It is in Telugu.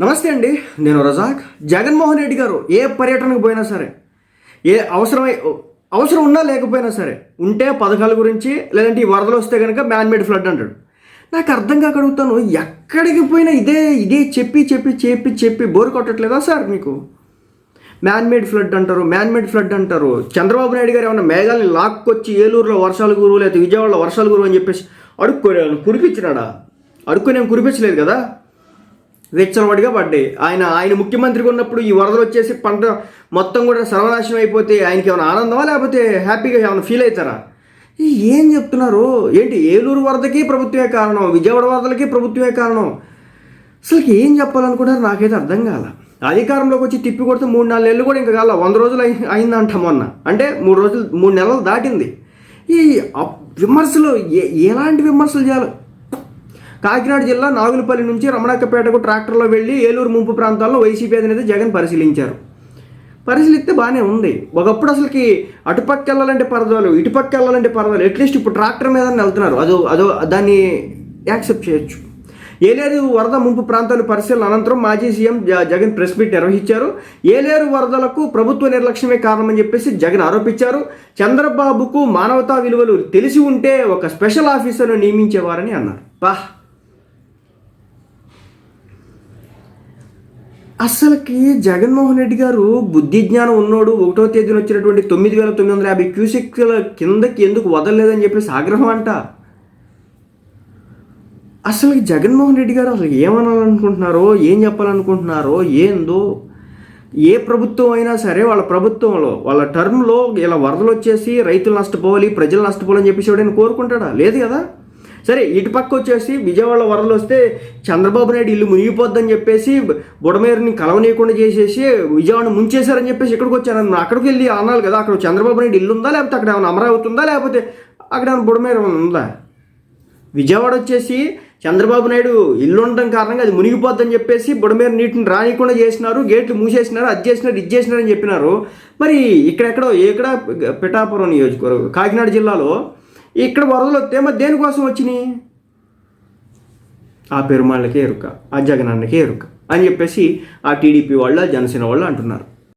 నమస్తే అండి నేను రజాక్. జగన్మోహన్ రెడ్డి గారు ఏ పర్యటనకు పోయినా సరే ఏ అవసరమై అవసరం ఉన్నా లేకపోయినా సరే ఉంటే పథకాల గురించి లేదంటే ఈ వరదలు వస్తే కనుక మ్యాన్మేడ్ ఫ్లడ్ అంటాడు. నాకు అర్థం కాక అడుగుతాను ఎక్కడికి పోయినా ఇదే ఇదే చెప్పి చెప్పి చెప్పి చెప్పి బోరు కొట్టట్లేదా సార్ మీకు? మ్యాన్మేడ్ ఫ్లడ్ అంటారు మ్యాన్మేడ్ ఫ్లడ్ అంటారు. చంద్రబాబు నాయుడు గారు ఏమన్నా మేఘాలని లాక్కొచ్చి ఏలూరులో వర్షాలు గురువు లేకపోతే విజయవాడలో వర్షాలు గురువు అని చెప్పేసి అడుక్కోలేను కురిపించినాడా? అడుక్కొని ఏం కురిపించలేదు కదా? వెచ్చలవాడిగా పడ్డాయి. ఆయన ఆయన ముఖ్యమంత్రిగా ఉన్నప్పుడు ఈ వరదలు వచ్చేసి పంట మొత్తం కూడా సర్వనాశనం అయిపోతే ఆయనకి ఏమైనా ఆనందమా? లేకపోతే హ్యాపీగా ఏమైనా ఫీల్ అవుతారా? ఏం చెప్తున్నారు? ఏంటి ఏలూరు వరదకి ప్రభుత్వమే కారణం విజయవాడ వరదలకి ప్రభుత్వమే కారణం? అసలు ఏం చెప్పాలనుకున్నారు నాకైతే అర్థం కాల. అధికారంలోకి వచ్చి తిప్పి కొడితే మూడు నాలుగు నెలలు కూడా ఇంకా కాల. వంద రోజులు అయిందంట మొన్న. అంటే మూడు రోజులు మూడు నెలలు దాటింది. ఈ విమర్శలు ఏ- ఎలాంటి విమర్శలు చేయాలి? కాకినాడ జిల్లా నాగులపల్లి నుంచి రమణక్కపేటకు ట్రాక్టర్లో వెళ్ళి ఏలూరు ముంపు ప్రాంతాల్లో వైసీపీ అధినేత జగన్ పరిశీలించారు. పరిశీలిస్తే బాగానే ఉంది. ఒకప్పుడు అసలుకి అటుపక్క వెళ్ళాలంటే పరదాలు ఇటుపక్క వెళ్ళాలంటే పరదాలు అట్లీస్ట్ ఇప్పుడు ట్రాక్టర్ మీద వెళ్తున్నారు. అదో అదో దాన్ని యాక్సెప్ట్ చేయొచ్చు. ఏలేరు వరద ముంపు ప్రాంతాలు పరిశీలన అనంతరం మాజీ సీఎం జ- జగన్ ప్రెస్ మీట్ నిర్వహించారు. ఏలేరు వరదలకు ప్రభుత్వ నిర్లక్ష్యమే కారణమని చెప్పేసి జగన్ ఆరోపించారు. చంద్రబాబుకు మానవతా విలువలు తెలిసి ఉంటే ఒక స్పెషల్ ఆఫీసర్ను నియమించేవారని అన్నారు. బా అసలుకి జగన్మోహన్ రెడ్డి గారు బుద్ధి జ్ఞానం ఉన్నోడు ఒకటో తేదీన వచ్చినటువంటి తొమ్మిది వేల తొమ్మిది వందల యాభై క్యూసెక్ల కిందకి ఎందుకు వదలలేదని చెప్పేసి ఆగ్రహం అంట. అసలు జగన్మోహన్ రెడ్డి గారు అసలు ఏమనాలనుకుంటున్నారో ఏం చెప్పాలనుకుంటున్నారో ఏందో ఏ ప్రభుత్వం అయినా సరే వాళ్ళ ప్రభుత్వంలో వాళ్ళ టర్మ్లో ఇలా వరదలు వచ్చేసి రైతులు నష్టపోవాలి ప్రజలు నష్టపోవాలని చెప్పేసి ఎవడైనా కోరుకుంటాడా? లేదు కదా? సరే ఇటు పక్క వచ్చేసి విజయవాడ వరదలు వస్తే చంద్రబాబు నాయుడు ఇల్లు మునిగిపోద్దని చెప్పేసి బుడమేరుని కలవనీయకుండా చేసేసి విజయవాడ ముంచేశారని చెప్పేసి ఇక్కడికి వచ్చాను అక్కడికి వెళ్ళి అనాలి కదా అక్కడ చంద్రబాబు నాయుడు ఇల్లు ఉందా లేకపోతే అక్కడ ఏమైనా అమరావతి ఉందా లేకపోతే అక్కడ ఏమైనా బుడమేరు ఉందా? విజయవాడ వచ్చేసి చంద్రబాబు నాయుడు ఇల్లు ఉండడం కారణంగా అది మునిగిపోద్దని చెప్పేసి బుడమేరు నీటిని రానికుండా చేసినారు గేట్లు మూసేసినారు అది చేసినారు ఇది చేసినారు అని చెప్పినారు. మరి ఇక్కడెక్కడో ఎక్కడ పిఠాపురం నియోజకవర్గం కాకినాడ జిల్లాలో ఇక్కడ వరదలు వస్తే మరి దేనికోసం వచ్చినాయి? ఆ పెరుమాళ్ళకే ఎరుక ఆ జగనన్నకే ఎరుక అని చెప్పేసి ఆ టీడీపీ వాళ్ళు ఆ జనసేన వాళ్ళు అంటున్నారు.